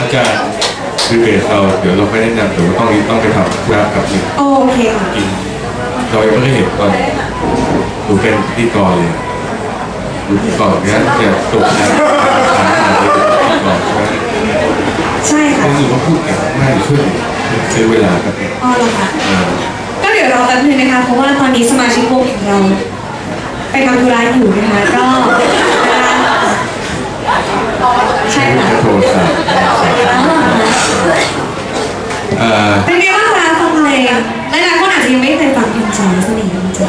อาจารย์คือเบสเราเดี๋ยวเราไม่แนะนำเดี๋ยวต้องต้องไปทำธุระกับนี่โอเคกินเรายังไม่ได้เห็นตอนหนูเป็นพิธีกรเลยหนูก่อนเนี้ยจะตกนะทานอลยเป็นพิธีกรใช่ไหมใช่ค่ะรู้สึกว่าพูดเก่งมากเลยช่วยซื้อเวลาครับเนี่ยอ๋อเหรอคะก็เดี๋ยวรอแป๊บนึงนะคะเพราะว่าตอนนี้สมาชิกวงของเราไปทำธุระอยู่นะคะก็ใช่ค่ะ จะโทรศัพท์ เอ่อเป็นไงบ้างคะฟังเพลงหลายๆคนอาจจะยังไม่เคยฟังเพลงจอเสน่ห์เพลงจอ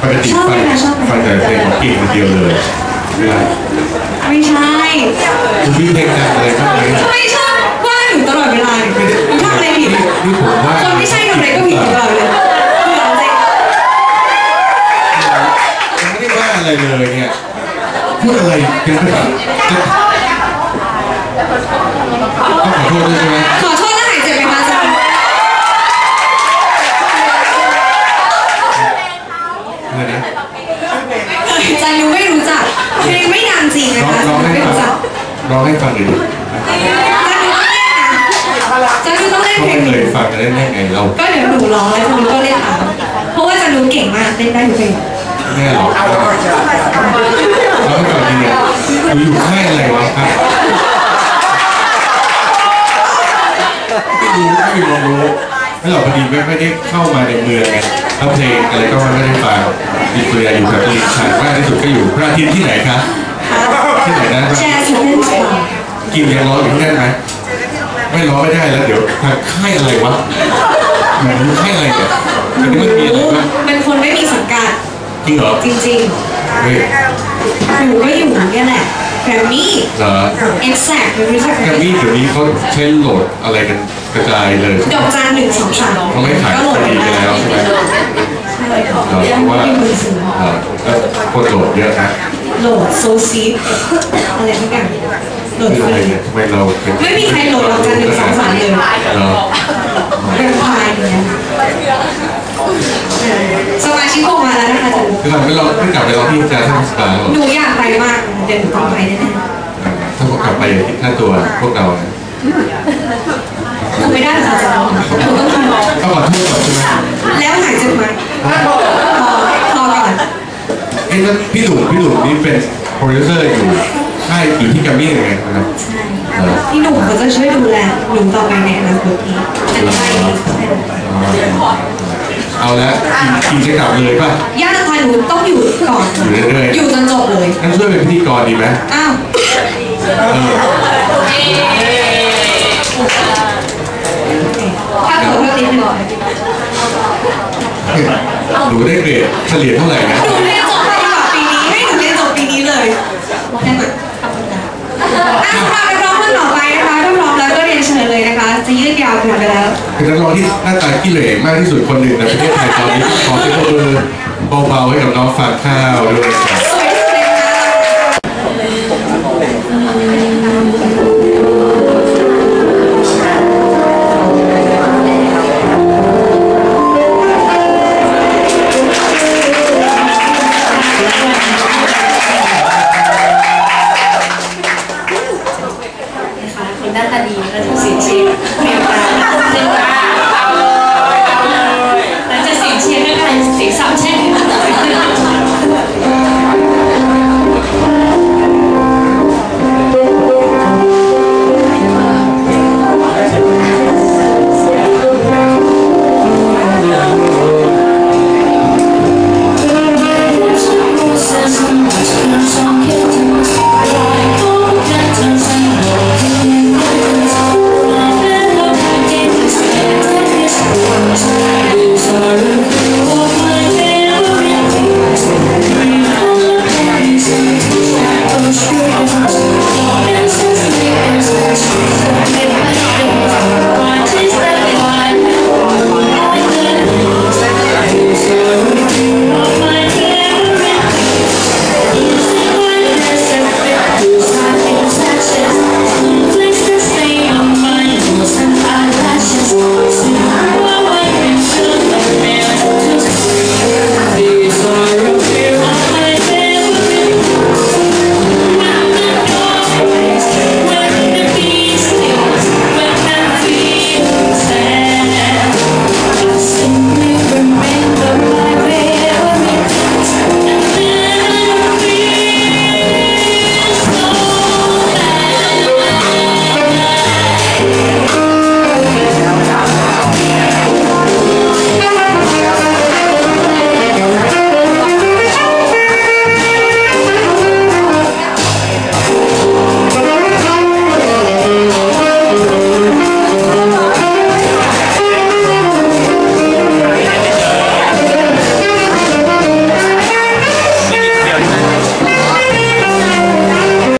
ปกติชอบไหมฟังคะชอบไหมฟังแต่เพลงของกิ่งคนเดียวเลยเวลาไม่ใช่คุณพี่เพลงดังอะไรบ้างไหมทำไมชอบว่าหนูตลอดเวลาหนูทำอะไรผิดนี่ผมว่าคนไม่ใช่ทำอะไรก็ผิดตลอดเลยเหลือใจยังไม่ได้ว่าอะไรเลยเนี่ยพูดอะไรกันก็แบบจะต้องขอโทษด้วยใช่ไหม ขอโทษถ้าหายเจ็บไหมคะอาจารย์ อะไรนะ อาจารย์หนูไม่รู้จักเพลงไม่ดังจริงนะ ร้อง คะ ร้องให้ ไม่ ฟัง รู้จัก ร้องให้ ฟังหน่อยดิอาจารย์หนูต้องเล่นนะอาจารย์หนูต้องเล่นเขาเพลไม่งเคนี้ยฟังกันได้ไงเรา ก็เดี๋ยวหนูร้องแล้วหนูก็เล่นตามเพราะว่าอาจารย์หนูเก่งมากเล่นได้ทุกเพลงแน่หรอกร้องให้ฟังดีเนี่ยหนูอยู่ค่ายอะไรวะครับไม่รู้ไม่มีความรู้ไม่หรอกพอดีไม่ไม่ได้เข้ามาในเมืองไงแล้วเพลงอะไรก็ไม่ได้ฟังติดเรืออยู่แถวตลิ่งชันมากที่สุดก็อยู่พระอาทิตย์ที่ไหนคะที่ไหนนะแจสเล่นสปอร์ต กินยังร้องอยู่ที่นั่นไหมไม่ร้องไม่ได้แล้วเดี๋ยวทางค่ายอะไรวะหนูค่ายอะไรเนี่ยอันนี้มันมีอะไรบ้างเป็นคนไม่มีสังกัดจริงเหรอจริงเฮ้ยๆหนูก็อยู่เนี่ยแหละแกรมมี่เหรอเอ็กแซกรู้จักไหแกมรมมี่เดี๋ยวนี้เขาใช้โหลดอะไรกันกระจายเลยดอกจันหนึ่งสองสามเขาไม่ขายก็โหลดคดีได้ไปแล้วใช่ไหมใช่เออเพราะว่าไม่มีมือถือเออแล้วคนโหลดเยอะนะโหลดโซซีอะไรทุกอย่างโหลดคือฟอะไรรีเนี่ยทำไมเราเป็นไม่มีใครโหลดดอกจันหนึ่งสองสามเลยเหรอเป็นพายอย่างเงี้ยเออสมาชิกวงมาแล้วนะคะจะคือเราไม่ลองไม่กลับไปลองที่อาจารย์ท่านสตาร์หรอหนูอยากไปมากเดี๋ยวหนูต้องไปแน่เออถ้าพวกกลับไปที่ค่าตัวพวกเราเนี่ยๆหนูไม่ได้หรอกค่ะอาจารย์หนูต้องทำต้องขอโทษก่อนใช่ไหมแล้วหายเจ็บไหมพอพอก่อนเอ้ยแล้วพี่หลุมพี่หลุมนี่เป็นโปรดิวเซอร์อยู่ ค่ายอยู่ที่แกรมมี่ยังไงนะครับ ใช่พี่หนุ่มเขาจะช่วยดูแลหนูต่อไปในอนาคตนี้เป็นไปเอาละกินจะกลับเลยป่ะญาติทายหนูต้องอยู่ก่อน อยู่เรื่อยๆอยู่จนจบเลยงั้นช่วยเป็นพิธีกรดีไหมอ้าวเออถ้าเกิดว่าติดหนึ่งหนูได้เกรดเฉลี่ยเท่าไหร่นะหนูเรียนจบาวเกินไปแล้วเป็นนักร้องที่หน้าตาขี้เหร่มากที่สุดคนหนึ่งในประเทศไทยตอนนี้ขอเสียงปรบมือเบาๆให้กับน้องฟางข้าวด้วยครับสวยที่สุดเลยนะคะนะคะคนหน้าตาดีก็ถูกเสียชีวิตเรียบร้อยเรียบร้อย Thank you.